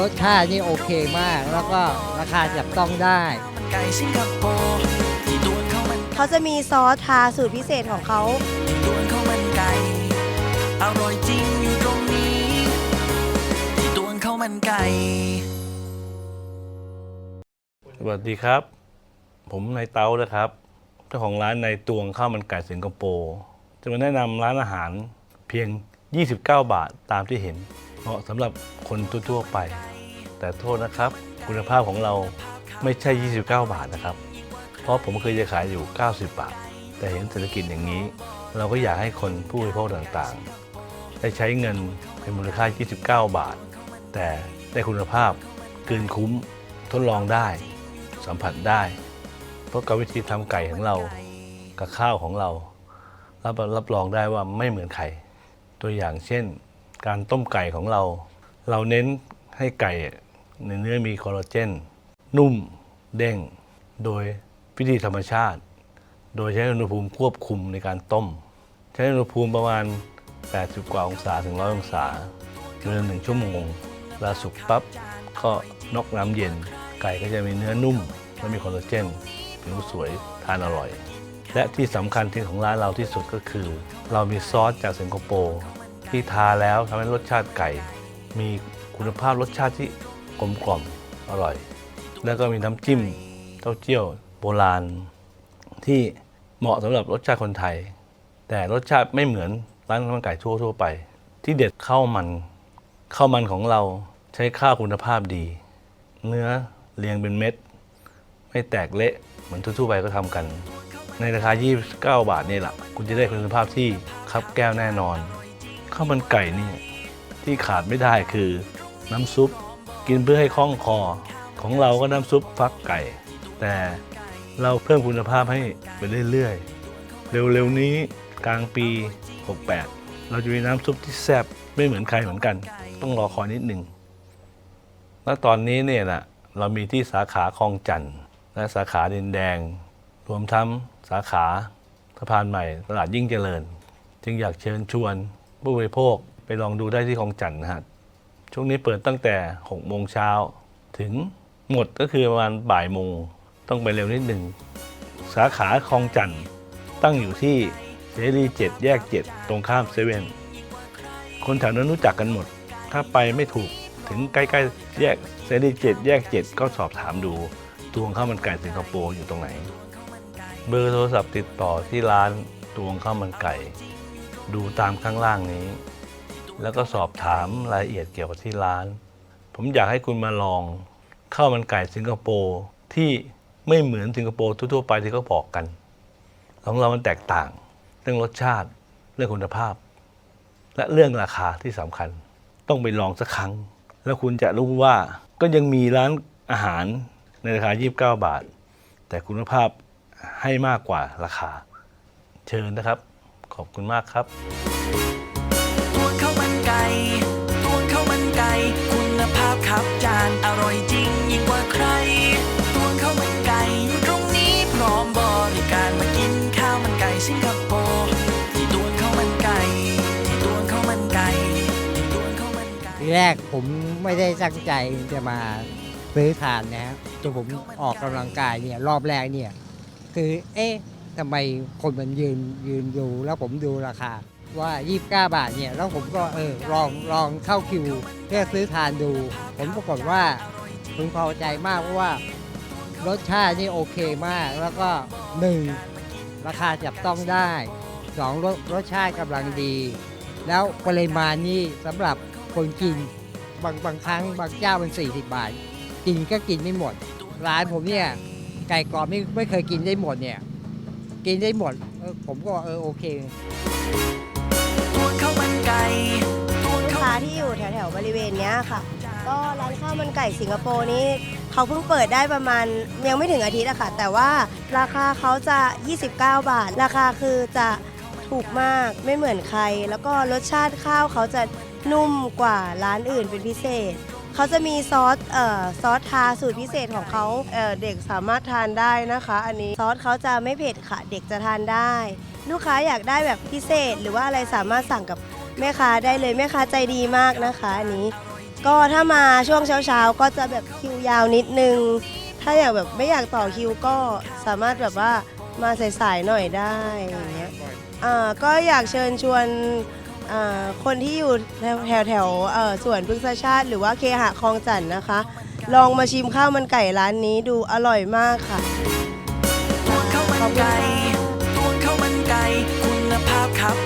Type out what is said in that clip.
รสชาตินี่โอเคมาก แล้วก็ราคาจับต้องได้ ไก่สิงคโปร์ที่ตวนข้าวมันเขาจะมีซอสทาสูตรพิเศษของเขา ที่ตวนข้าวมันไก่อร่อยจริงอยู่ตรงนี้ที่ตวนข้าวมันไก่ สวัสดีครับ ผมนายเต้านะครับเจ้าของร้านในตวงข้าวมันไก่สิงคโปร์จะมาแนะนำร้านอาหารเพียง 29 บาทตามที่เห็น เหมาะสำหรับคนทั่วๆไป แต่โทษนะครับ คุณภาพของเราไม่ใช่ 29 บาทนะครับ เพราะผมเคยจะขายอยู่ 90 บาท แต่เห็นเศรษฐกิจอย่างนี้ เราก็อยากให้คนผู้บริโภคต่างๆ ได้ใช้เงินเป็นมูลค่า 29 บาท แต่ได้คุณภาพเกินคุ้มทดลองได้ สัมผัสได้ เพราะกับวิธีทำไก่ของเรากับข้าวของเรารับรับรองได้ว่าไม่เหมือนใครตัวอย่างเช่น การต้มไก่ของเรา เราเน้นให้ไก่ในเนื้อมีคอลลาเจน นุ่มเด้ง โดยวิธีธรรมชาติ โดยใช้อุณหภูมิควบคุมในการต้ม ใช้อุณหภูมิประมาณ 80 กว่าองศาถึง 100 องศาเกินหนึ่งชั่วโมงเวลาสุกปั๊บก็นอกน้ำเย็น ไก่ก็จะมีเนื้อนุ่ม และมีคอลลาเจนผิวสวยทานอร่อย และที่สำคัญที่ของร้านเราที่สุดก็คือ เรามีซอสจากสิงคโปร์ ที่ทาแล้วทำให้รสชาติไก่ มีคุณภาพรสชาติที่กลมกล่อมอร่อย แล้วก็มีน้ำจิ้มเต้าเจี้ยวโบราณ ที่เหมาะสำหรับรสชาติคนไทย แต่รสชาติไม่เหมือนร้านข้าวมันไก่ทั่วทั่วๆไป ที่เด็ดข้าวมันข้าวมันของเราใช้ข้าวคุณภาพดี เนื้อเรียงเป็นเม็ด ไม่แตกเละเหมือนทั่วๆไปก็ทำกัน ในราคา 29 บาทนี่แหละคุณจะได้คุณภาพที่คับแก้วแน่นอน ข้าวมันไก่นี่ที่ขาดไม่ได้คือน้ำซุปกินเพื่อให้คล่องคอ ของเราก็น้ำซุปฟักไก่ แต่เราเพิ่มคุณภาพให้ไปเรื่อยๆ เร็วๆนี้กลางปี 68 เราจะมีน้ำซุปที่แซ่บไม่เหมือนใครเหมือนกัน ต้องรอคอยนิดหนึ่งแล้วตอนนี้เนี่ยนะเรามีที่สาขาคลองจันทน์และสาขาดินแดง รวมทั้งสาขาสะพานใหม่ตลาดยิ่งเจริญ จึงอยากเชิญชวน ผู้บริโภคไปลองดูได้ที่คลองจันทน์นะฮะช่วงนี้เปิดตั้งแต่6โมงเช้าถึงหมดก็คือประมาณบ่ายโมงต้องไปเร็วนิดหนึ่ง สาขาคลองจันทน์ตั้งอยู่ที่เสรีเจ็ดแยกเจ็ดตรงข้ามเซเว่นคนแถวนั้นรู้จักกันหมด ถ้าไปไม่ถูกถึงใกล้ๆแยกเซรีเจ็ดแยกเจ็ดก็สอบถามดูตวงข้าวมันไก่สิงคโปร์อยู่ตรงไหน เบอร์โทรศัพท์ติดต่อที่ร้านตวงข้าวมันไก่ ดูตามข้างล่างนี้ แล้วก็สอบถามรายละเอียดเกี่ยวกับที่ร้าน ผมอยากให้คุณมาลองข้าวมันไก่สิงคโปร์ที่ไม่เหมือนสิงคโปร์ทั่วๆไปที่เขาบอกกัน ของเรามันแตกต่าง เรื่องรสชาติเรื่องคุณภาพ และเรื่องราคาที่สำคัญ ต้องไปลองสักครั้ง แล้วคุณจะรู้ว่าก็ยังมีร้านอาหารในราคา 29 บาท แต่คุณภาพให้มากกว่าราคา เชิญนะครับ ขอบคุณมากครับตวนข้าวมันไก่ตวนข้าวมันไก่ คุณภาพครับจานอร่อยจริงยิ่งกว่าใครตวนข้าวมันไก่อยู่ตรงนี้พร้อมบริการมากินข้าวมันไก่สิงคโปร์ที่ตวนข้าวมันไก่ที่ตวนข้าวมันไก่ที่ตวนข้าวมันไก่ ทีแรกผมไม่ได้ตั้งใจจะมาซื้อทานนะครับจนผมออกกำลังกายเนี่ยรอบแรกเนี่ย คือเอ๊ะ ทำไมคนมันยืนยืนดูแล้วผมดูราคาว่า 29 บาทเนี่ย แล้วผมก็เออลองลองเข้าคิวเพื่อซื้อทานดู ผมปรากฏว่าพึงพอใจมากเพราะว่ารสชาตินี่โอเคมาก แล้วก็หนึ่งราคาจับต้องได้สองรสรสชาติกำลังดี แล้วปริมาณนี่สำหรับคนกินบางบางครั้งบางเจ้ามัน 40 บาท กินก็กินไม่หมด ร้านผมเนี่ยไก่กรอบไม่ไม่เคยกินได้หมดเนี่ย กินได้หมดเออผมก็เออโอเคร้านไก่ตวนลูกค้าที่อยู่แถวๆบริเวณเนี้ยค่ะ ก็ร้านข้าวมันไก่สิงคโปร์นี้เขาเพิ่งเปิดได้ประมาณยังไม่ถึงอาทิตย์อะค่ะ แต่ว่าราคาเขาจะ 29 บาท ราคาคือจะถูกมากไม่เหมือนใคร แล้วก็รสชาติข้าวเขาจะนุ่มกว่าร้านอื่นเป็นพิเศษ เขาจะมีซอสเอ่อซอสทาสูตรพิเศษของเขาเอ่อเด็กสามารถทานได้นะคะ อันนี้ซอสเขาจะไม่เผ็ดค่ะ เด็กจะทานได้ ลูกค้าอยากได้แบบพิเศษ หรือว่าอะไรสามารถสั่งกับแม่ค้าได้เลยแม่ค้าใจดีมากนะคะอันนี้ ก็ถ้ามาช่วงเช้าๆ ก็จะแบบคิวยาวนิดนึง ถ้าอยากแบบไม่อยากต่อคิวก็สามารถแบบว่ามาสายๆหน่อยได้อย่างเงี้ยอ่าก็อยากเชิญชวน คนที่อยู่แถวแถวสวนพฤกษชาติ หรือว่าเคหะคลองจันทน์นะคะ ลองมาชิมข้าวมันไก่ร้านนี้ดูอร่อยมากค่ะ ทวงข้าวมันไก่ทวงข้าวมันไก่ คุณภาพครับ